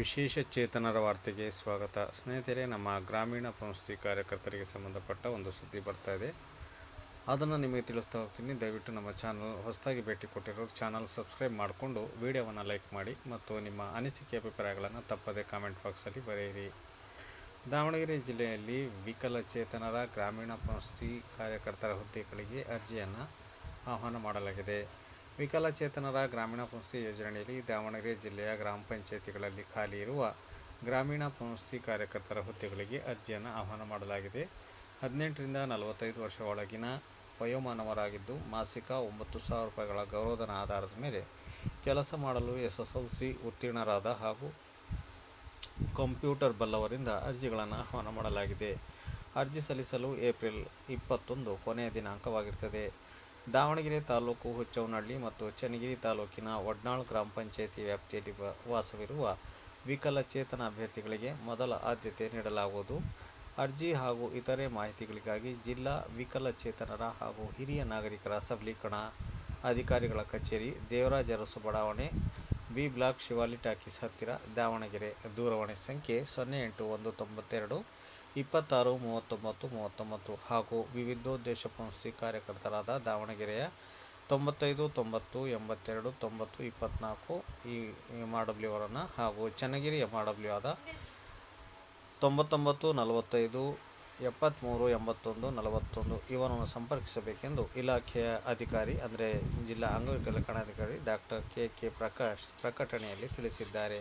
ವಿಶೇಷ ಚೇತನರ ವಾರ್ತೆಗೆ ಸ್ವಾಗತ. ಸ್ನೇಹಿತರೆ, ನಮ್ಮ ಗ್ರಾಮೀಣ ಸಂಸ್ಥೆ ಕಾರ್ಯಕರ್ತರಿಗೆ ಸಂಬಂಧಪಟ್ಟ ಒಂದು ಸುದ್ದಿ ಬರ್ತಾ ಇದೆ. ಅದನ್ನು ನಿಮಗೆ ತಿಳಿಸ್ತಾ ಹೋಗ್ತೀನಿ. ದಯವಿಟ್ಟು ನಮ್ಮ ಚಾನಲ್ ಹೊಸದಾಗಿ ಭೇಟಿ ಕೊಟ್ಟಿರೋರು ಚಾನಲ್ ಸಬ್ಸ್ಕ್ರೈಬ್ ಮಾಡಿಕೊಂಡು ವಿಡಿಯೋವನ್ನು ಲೈಕ್ ಮಾಡಿ ಮತ್ತು ನಿಮ್ಮ ಅನಿಸಿಕೆ ಅಭಿಪ್ರಾಯಗಳನ್ನು ತಪ್ಪದೇ ಕಾಮೆಂಟ್ ಬಾಕ್ಸಲ್ಲಿ ಬರೆಯಿರಿ. ದಾವಣಗೆರೆ ಜಿಲ್ಲೆಯಲ್ಲಿ ವಿಕಲಚೇತನರ ಗ್ರಾಮೀಣ ಸಂಸ್ಥೆ ಕಾರ್ಯಕರ್ತರ ಹುದ್ದೆಗಳಿಗೆ ಅರ್ಜಿಯನ್ನು ಆಹ್ವಾನ ಮಾಡಲಾಗಿದೆ. ವಿಕಲಚೇತನರ ಗ್ರಾಮೀಣ ಪುನಸ್ತಿ ಯೋಜನೆಯಲ್ಲಿ ದಾವಣಗೆರೆ ಜಿಲ್ಲೆಯ ಗ್ರಾಮ ಪಂಚಾಯಿತಿಗಳಲ್ಲಿ ಖಾಲಿ ಇರುವ ಗ್ರಾಮೀಣ ಪುನಸ್ತಿ ಕಾರ್ಯಕರ್ತರ ಹುದ್ದೆಗಳಿಗೆ ಅರ್ಜಿಯನ್ನು ಆಹ್ವಾನ ಮಾಡಲಾಗಿದೆ. ಹದಿನೆಂಟರಿಂದ ನಲವತ್ತೈದು ವರ್ಷ ಒಳಗಿನ ವಯೋಮಾನವರಾಗಿದ್ದು ಮಾಸಿಕ ಒಂಬತ್ತು ಸಾವಿರ ರೂಪಾಯಿಗಳ ಗೌರವಧನ ಆಧಾರದ ಮೇಲೆ ಕೆಲಸ ಮಾಡಲು ಎಸ್ ಎಸ್ ಎಲ್ ಸಿ ಉತ್ತೀರ್ಣರಾದ ಹಾಗೂ ಕಂಪ್ಯೂಟರ್ ಬಲ್ಲವರಿಂದ ಅರ್ಜಿಗಳನ್ನು ಆಹ್ವಾನ ಮಾಡಲಾಗಿದೆ. ಅರ್ಜಿ ಸಲ್ಲಿಸಲು ಏಪ್ರಿಲ್ ಇಪ್ಪತ್ತೊಂದು ಕೊನೆಯ ದಿನಾಂಕವಾಗಿರ್ತದೆ ದಾವಣಗೆರೆ ತಾಲೂಕು ಹುಚ್ಚವ್ವನಹಳ್ಳಿ ಮತ್ತು ಚನ್ನಗಿರಿ ತಾಲೂಕಿನ ವಡ್ನಾಳ್ ಗ್ರಾಮ ಪಂಚಾಯಿತಿ ವ್ಯಾಪ್ತಿಯಲ್ಲಿ ವಾಸವಿರುವ ವಿಕಲಚೇತನ ಅಭ್ಯರ್ಥಿಗಳಿಗೆ ಮೊದಲ ಆದ್ಯತೆ ನೀಡಲಾಗುವುದು. ಅರ್ಜಿ ಹಾಗೂ ಇತರೆ ಮಾಹಿತಿಗಳಿಗಾಗಿ ಜಿಲ್ಲಾ ವಿಕಲಚೇತನರ ಹಾಗೂ ಹಿರಿಯ ನಾಗರಿಕರ ಸಬಲೀಕರಣ ಅಧಿಕಾರಿಗಳ ಕಚೇರಿ, ದೇವರಾಜ ಅರಸು ಬಡಾವಣೆ, ಬಿ ಬ್ಲಾಕ್ ಶಿವಾಲಿ ಟಾಕೀಸ್ ಹತ್ತಿರ, ದಾವಣಗೆರೆ ದೂರವಾಣಿ ಸಂಖ್ಯೆ ಸೊನ್ನೆ ಎಂಟು ಒಂದು ತೊಂಬತ್ತೆರಡು ಇಪ್ಪತ್ತಾರು, ಮೂವತ್ತೊಂಬತ್ತು ಮೂವತ್ತೊಂಬತ್ತು ಹಾಗೂ ವಿವಿಧೋದ್ದೇಶ ಸಂಸ್ಥೆ ಕಾರ್ಯಕರ್ತರಾದ ದಾವಣಗೆರೆಯ ತೊಂಬತ್ತೈದು, ತೊಂಬತ್ತು, ಎಂಬತ್ತೆರಡು, ತೊಂಬತ್ತು ಇಪ್ಪತ್ತ್ನಾಲ್ಕು ಈ ಎಂ ಆರ್ ಡಬ್ಲ್ಯೂ ಅವರನ್ನು ಹಾಗೂ ಚನ್ನಗಿರಿ ಎಂ ಆರ್ ಡಬ್ಲ್ಯೂ ಆದ ತೊಂಬತ್ತೊಂಬತ್ತು, ನಲವತ್ತೈದು ಎಪ್ಪತ್ತ್ಮೂರು ಎಂಬತ್ತೊಂದು, ನಲವತ್ತೊಂದು ಇವರನ್ನು ಸಂಪರ್ಕಿಸಬೇಕೆಂದು ಇಲಾಖೆಯ ಅಧಿಕಾರಿ ಅಂದರೆ ಜಿಲ್ಲಾ ಅಂಗವಿಕಲ ಕಣಾಧಿಕಾರಿ ಡಾಕ್ಟರ್ ಕೆ ಕೆ ಪ್ರಕಾಶ್ ಪ್ರಕಟಣೆಯಲ್ಲಿ ತಿಳಿಸಿದ್ದಾರೆ.